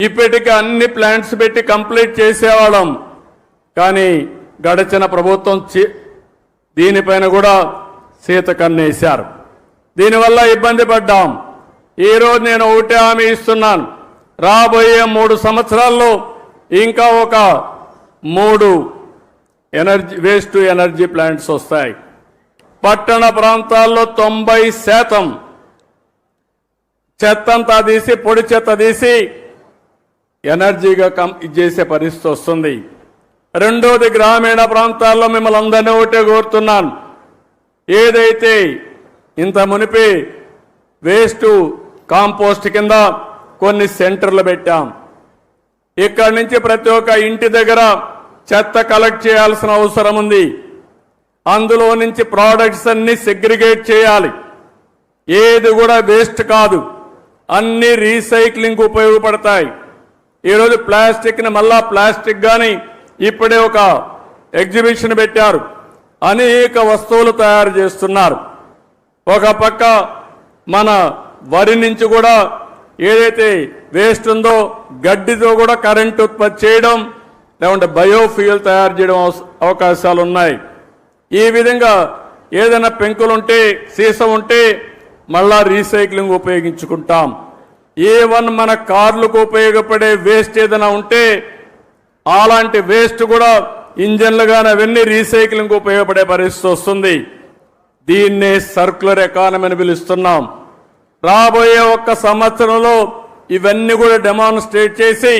ఇప్పటికి అన్ని ప్లాంట్స్ పెట్టి కంప్లీట్ చేసేవాళ్ళం. కానీ గడిచిన ప్రభుత్వం చి- దీనిపైన కూడా సీత కన్నేశారు. దీనివల్ల ఇబ్బంది పడ్డాం. ఈరోజు నేను ఒకటే హామీ ఇస్తున్నాను. రాబోయే మూడు సంవత్సరాల్లో ఇంకా ఒక మూడు energy waste to energy plants వస్తాయి. పట్టణ ప్రాంతాల్లో తొంభై శాతం చెత్తంతా తీసి పొడి చెత్త తీసి ఎనర్జీగా కం ఇచ్చేసే చేసే పరిస్థితి వస్తుంది. రెండోది గ్రామీణ ప్రాంతాల్లో మిమ్మల్ని అందరినీ ఒకటే కోరుతున్నాను. ఏదైతే ఇంత మునిపి వేస్ట్ కాంపోస్ట్ కింద కొన్ని సెంటర్లు పెట్టాం. ఇక్కడి నుంచి ప్రతి ఒక్క ఇంటి దగ్గర చెత్త కలెక్ట్ చేయాల్సిన అవసరం ఉంది. అందులో నుంచి ప్రోడక్ట్స్ అన్ని సెగ్రిగేట్ చేయాలి. ఏది కూడా వేస్ట్ కాదు. అన్ని రీసైక్లింగ్ ఉపయోగపడతాయి. ఈరోజు ప్లాస్టిక్ని మళ్ళా ప్లాస్టిక్ కానీ ఇప్పుడే ఒక ఎగ్జిబిషన్ పెట్టారు. అనేక వస్తువులు తయారు చేస్తున్నారు. ఒక పక్క మన వరి నుంచి కూడా ఏదైతే వేస్ట్ ఉందో గడ్డితో కూడా కరెంట్ ఉత్పత్తి చేయడం లేకుంటే బయోఫ్యూయల్ తయారు చేయడం అవస- అవకాశాలు ఉన్నాయి. ఈ విధంగా ఏదైనా పెంకులుంటే సీసం ఉంటే మళ్ళా రీసైక్లింగ్ ఉపయోగించుకుంటాం. ఏ వన్ మన కార్లకు ఉపయోగపడే వేస్ట్ ఏదైనా ఉంటే అలాంటి వేస్ట్ కూడా ఇంజన్లు కానీ అవన్నీ రీసైక్లింగ్ ఉపయోగపడే పరిస్థితి వస్తుంది. దీన్నే సర్క్యులర్ ఎకానమీ అని పిలుస్తున్నాం. రాబోయే ఒక్క సంవత్సరంలో ఇవన్నీ కూడా డెమాన్స్ట్రేట్ చేసి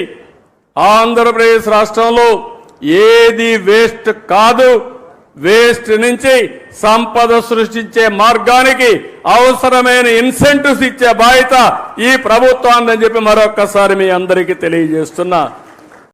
ఆంధ్రప్రదేశ్ రాష్ట్రంలో ఏది వేస్ట్ కాదు వేస్ట్ నుంచి సంపద సృష్టించే మార్గానికి అవసరమైన ఇన్సెంటివ్స్ ఇచ్చే బాధ్యత ఈ ప్రభుత్వాన్ని చెప్పి మరొక్కసారి మీ అందరికీ తెలియజేస్తున్నా.